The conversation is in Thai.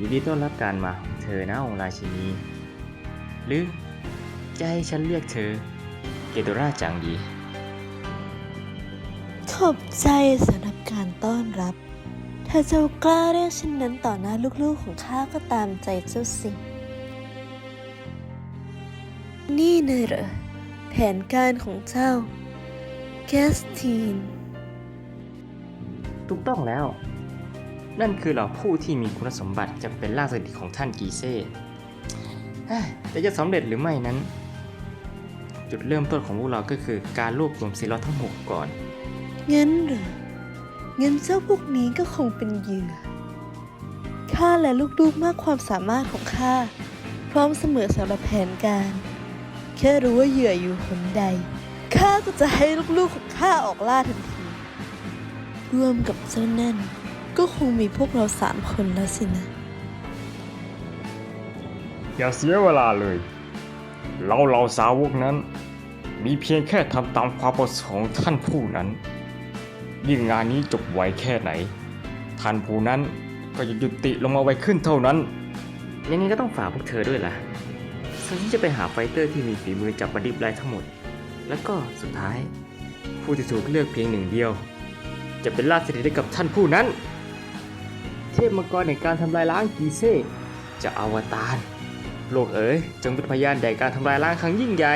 ยินดีต้อนรับการมาของเธอนะองค์ราชินี หรือจะให้ฉันเรียกเธอ เกโดราจังดี ขอบใจสำหรับการต้อนรับ ถ้าเจ้ากล้าเรียกฉันนั้นต่อหน้าลูกๆของข้าก็ตามใจเจ้าสินี่เลยเหรอแผนการของเจ้าแกสทีน ถูกต้องแล้ว นั่นคือเหล่าผู้ที่มีคุณสมบัติจะเป็นล่าสถิของท่านกีเซ่แต่จะสำเร็จหรือไม่นั้น จุดเริ่มต้นของพวกเราก็คือการรวบรวมซีลอตทั้งหกก่อน งั้นเหรองั้นเจ้าพวกนี้ก็คงเป็นเหยื่อข้าและลูกๆมากความสามารถของข้าพร้อมเสมอสำหรับแผนการ แค่รู้ว่าเหยื่ออยู่หนใดข้าก็จะให้ลูกๆของข้าออกล่าทันทีรวมกับเจ้านั่น ก็คงมีพวกเราสามคนแล้วสินะ อย่าเสียเวลาเลย เราเหล่าสาวกนั้น มีเพียงแค่ทำตามความประสงค์ของท่านผู้นั้น ยิ่งงานนี้จบไวแค่ไหน ท่านผู้นั้นก็จะยุติลงมาไวขึ้นเท่านั้น ยังไงก็ต้องฝากพวกเธอด้วยล่ะฉันจะไปหาไฟเตอร์ที่มีฝีมือจับบันดิบไลทั้งหมด แล้วก็สุดท้าย ผู้ที่ถูกเลือกเพียงหนึ่งเดียว จะเป็นราชสถิตให้กับท่านผู้นั้น เทพมังกรในการทำลายล้างกีเซ่จะอวตารโลกเอ๋ยจงเป็นพยานแด่การทำลายล้างครั้งยิ่งใหญ่